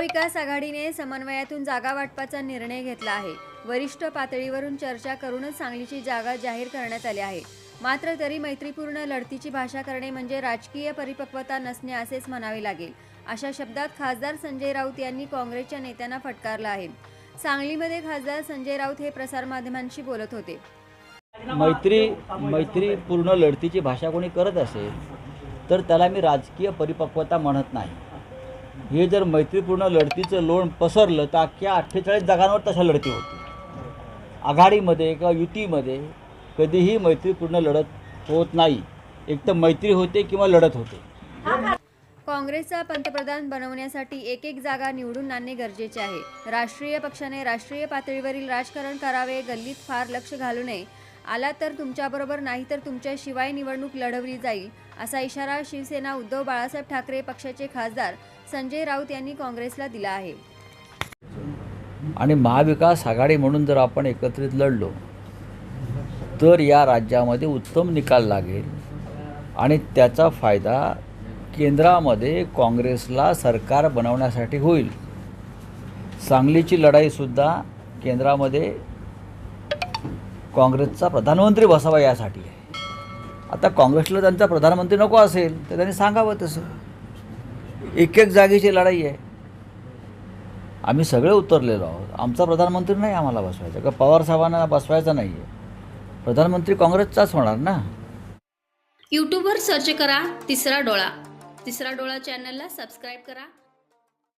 महाविकास आघाडीने समन्वयातून जागा वाटपाचा निर्णय घेतला आहे. वरिष्ठ पातळीवरून चर्चा करूनच सांगलीची जागा जाहीर करण्यात आली आहे. मात्र तरी मैत्रीपूर्ण लढतीची भाषा करणे म्हणजे राजकीय परिपक्वता नसणे असेच म्हणावे लागेल. अशा शब्दात खासदार संजय राऊत यांनी काँग्रेसच्या नेत्यांना फटकारला आहे. सांगलीमध्ये खासदार संजय राऊत हे प्रसारमाध्यमांशी बोलत होते. मैत्री मैत्रीपूर्ण लढतीची भाषा कोणी करत असेल तर त्याला मी राजकीय परिपक्वता म्हणत नाही. हे जर मैत्रीपूर्ण लढतीचं लोण पसरलं तर अख्ख्या अठ्ठेचाळीस जागांवर तशा लढती होती आघाडीमध्ये किंवा युतीमध्ये कधीही मैत्रीपूर्ण लढत होत नाही. एक तर मैत्री होते किंवा लढत होते. काँग्रेसचा पंतप्रधान बनवण्यासाठी एक एक जागा निवडून आणणे गरजेचे आहे. राष्ट्रीय पक्षाने राष्ट्रीय पातळीवरील राजकारण करावे गल्लीत फार लक्ष घालू नये. आला तर तुमच्याबरोबर नाही तर तुमच्याशिवाय निवडणूक लढवली जाईल असा इशारा शिवसेना उद्धव बाळासाहेब ठाकरे पक्षाचे खासदार संजय राऊत यांनी काँग्रेसला दिला आहे. आणि महाविकास आघाडी म्हणून जर आपण एकत्रित लढलो तर या राज्यामध्ये उत्तम निकाल लागेल आणि त्याचा फायदा केंद्रामध्ये काँग्रेसला सरकार बनवण्यासाठी होईल. सांगलीची लढाईसुद्धा केंद्रामध्ये काँग्रेसचा प्रधानमंत्री बसावा यासाठी आहे. आता काँग्रेसला त्यांचा प्रधानमंत्री नको असेल तर त्यांनी सांगावं तसं. एक एक जागेची लढाई आहे. आम्ही सगळे उतरलेलो आहोत. आमचा प्रधानमंत्री नाही आम्हाला बसवायचा का पवार साहेबांना बसवायचा नाही आहे प्रधानमंत्री काँग्रेसचाच होणार ना? यूट्यूबवर सर्च करा तिसरा डोळा. तिसरा डोळा चॅनलला सबस्क्राईब करा.